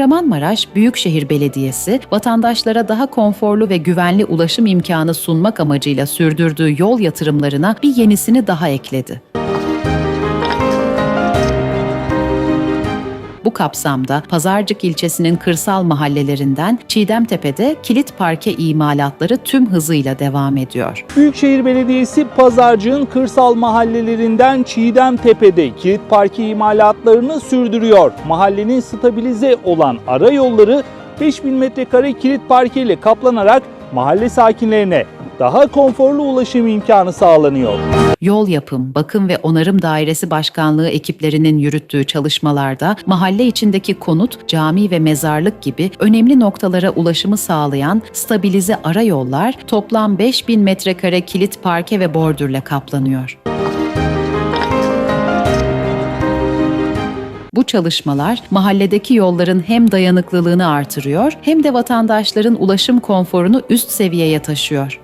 Kahramanmaraş Büyükşehir Belediyesi, vatandaşlara daha konforlu ve güvenli ulaşım imkanı sunmak amacıyla sürdürdüğü yol yatırımlarına bir yenisini daha ekledi. Bu kapsamda Pazarcık ilçesinin kırsal mahallelerinden Çiğdemtepe'de kilit parke imalatları tüm hızıyla devam ediyor. Büyükşehir Belediyesi Pazarcık'ın kırsal mahallelerinden Çiğdemtepe'de kilit parke imalatlarını sürdürüyor. Mahallenin stabilize olan ara yolları 5000 metrekare kilit parke ile kaplanarak mahalle sakinlerine daha konforlu ulaşım imkanı sağlanıyor. Yol Yapım, Bakım ve Onarım Dairesi Başkanlığı ekiplerinin yürüttüğü çalışmalarda mahalle içindeki konut, cami ve mezarlık gibi önemli noktalara ulaşımı sağlayan stabilize ara yollar toplam 5000 metrekare kilit parke ve bordürle kaplanıyor. Bu çalışmalar mahalledeki yolların hem dayanıklılığını artırıyor hem de vatandaşların ulaşım konforunu üst seviyeye taşıyor.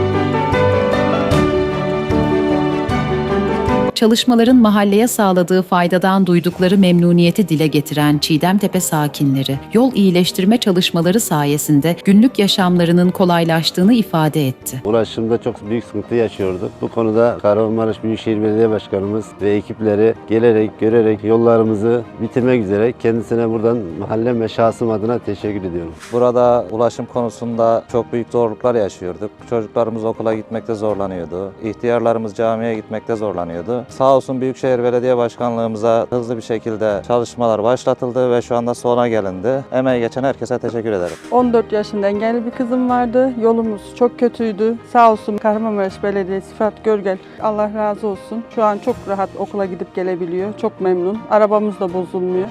Çalışmaların mahalleye sağladığı faydadan duydukları memnuniyeti dile getiren Çiğdemtepe sakinleri, yol iyileştirme çalışmaları sayesinde günlük yaşamlarının kolaylaştığını ifade etti. Ulaşımda çok büyük sıkıntı yaşıyorduk. Bu konuda Kahramanmaraş Büyükşehir Belediye Başkanımız ve ekipleri gelerek, görerek yollarımızı bitirmek üzere kendisine buradan mahallem ve şahsım adına teşekkür ediyorum. Burada ulaşım konusunda çok büyük zorluklar yaşıyorduk. Çocuklarımız okula gitmekte zorlanıyordu. İhtiyarlarımız camiye gitmekte zorlanıyordu. Sağ olsun Büyükşehir Belediye Başkanlığımıza hızlı bir şekilde çalışmalar başlatıldı ve şu anda sona gelindi. Emeği geçen herkese teşekkür ederim. 14 yaşında engelli bir kızım vardı. Yolumuz çok kötüydü. Sağ olsun Kahramanmaraş Belediyesi Fırat Görgel. Allah razı olsun. Şu an çok rahat okula gidip gelebiliyor. Çok memnun. Arabamız da bozulmuyor.